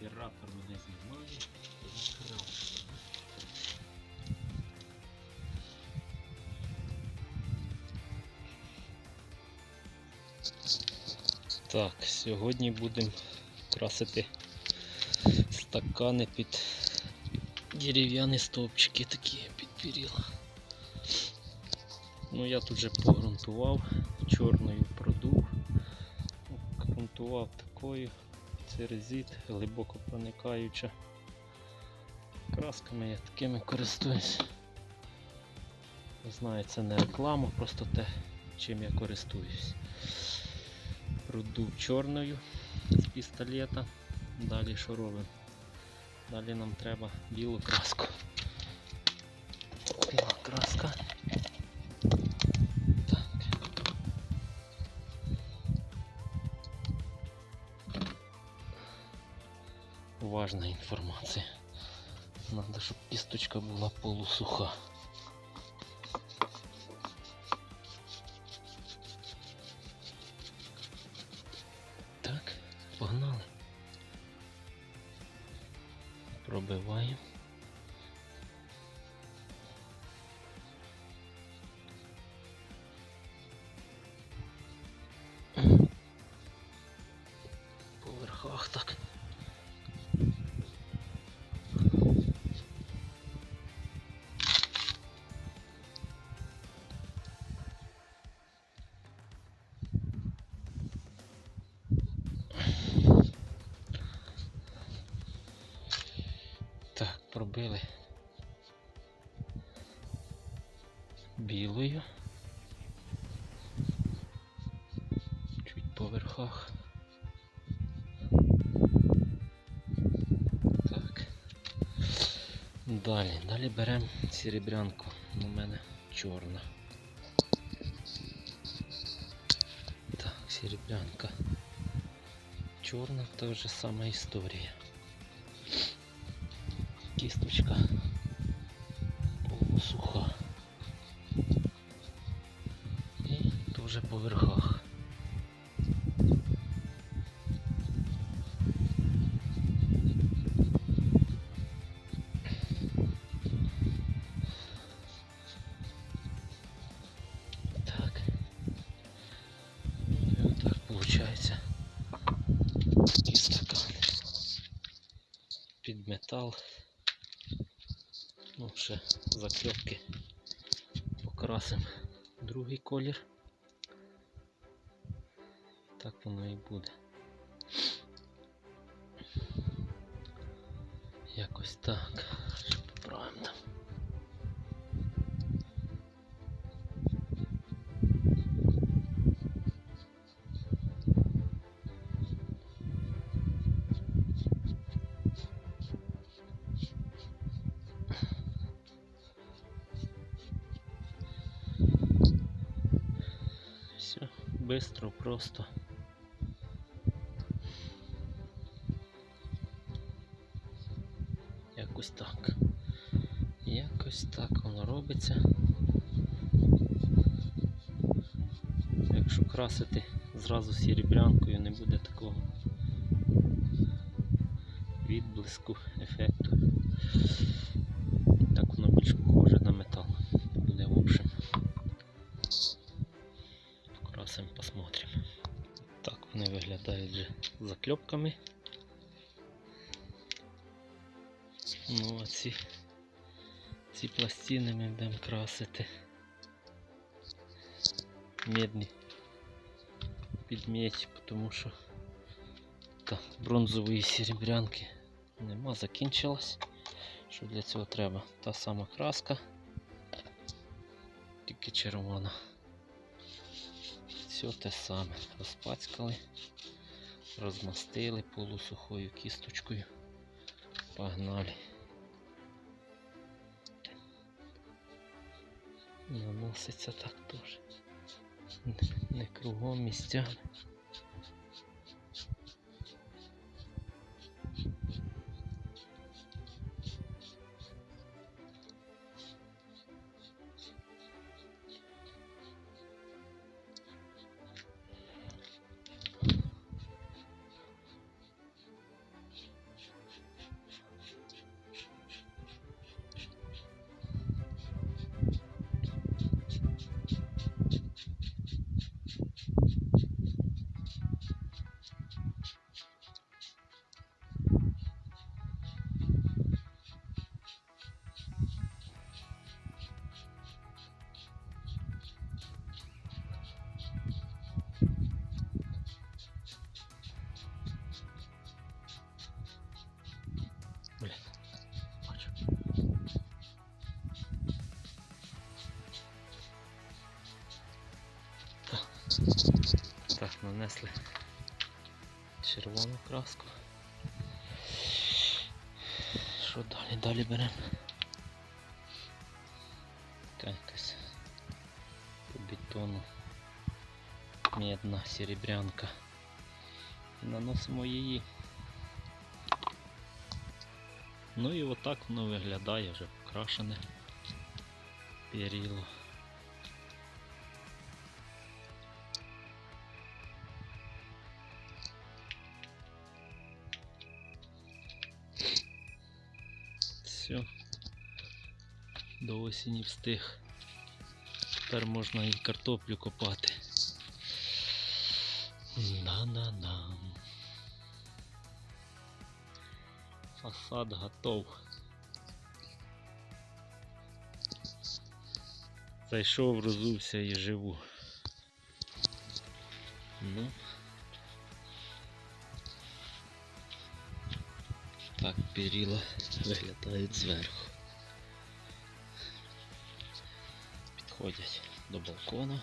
трактор мене знімає, закрив. Так, сьогодні будемо красити стакани під дерев'яні стовпчики такі під перила. Ну я тут вже погрунтував, чорною продув, грунтував такою, це резит, глибоко проникаюча. Красками я такими користуюсь. Знаю, це не реклама, просто те, чим я користуюсь. Продув чорною з пістолета. Далі що робимо? Далі нам треба білу краску. Біла краска. Важна інформація. Надо, щоб кісточка була полусуха. Так, погнали. Пробиваємо. Так, пробили білою. Чуть по верхах. Так. Далі, далі беремо серебрянку. У мене чорна. Так, серебрянка. Чорна та вже сама історія. Кісточка полусуха. І теж по верхах. Так. І отак виходить. І стакан. Під метал. Ну, ще закльопки покрасимо другий колір. Так воно і буде. Якось так. Поправимо там. Все, быстро, просто. Якось так. Якось так воно робиться. Якщо красити зразу серебрянкою, не буде такого відблиску, ефекту. Так воно більш похоже на виглядають вже закльопками. Ну а ці, ці пластини ми будемо красити. Медні під медь, тому що та, бронзової серебрянки нема, закінчилась. Що для цього треба? Та сама краска, тільки червона. Все те саме. Розпацькали, розмастили полусухою кісточкою. Погнали. Наноситься так теж. Не- кругом місцями. Нанесли червону краску. Що далі? Далі беремо. Така якась по бетону медна серебрянка. Наносимо її. Ну і отак воно виглядає вже покрашене періло. До осені встиг. Тепер можна і картоплю копати. На-на-на. Фасад готов. Зайшов, розувся і живу. Ну. Так перила виглядають зверху. Підходять до балкона.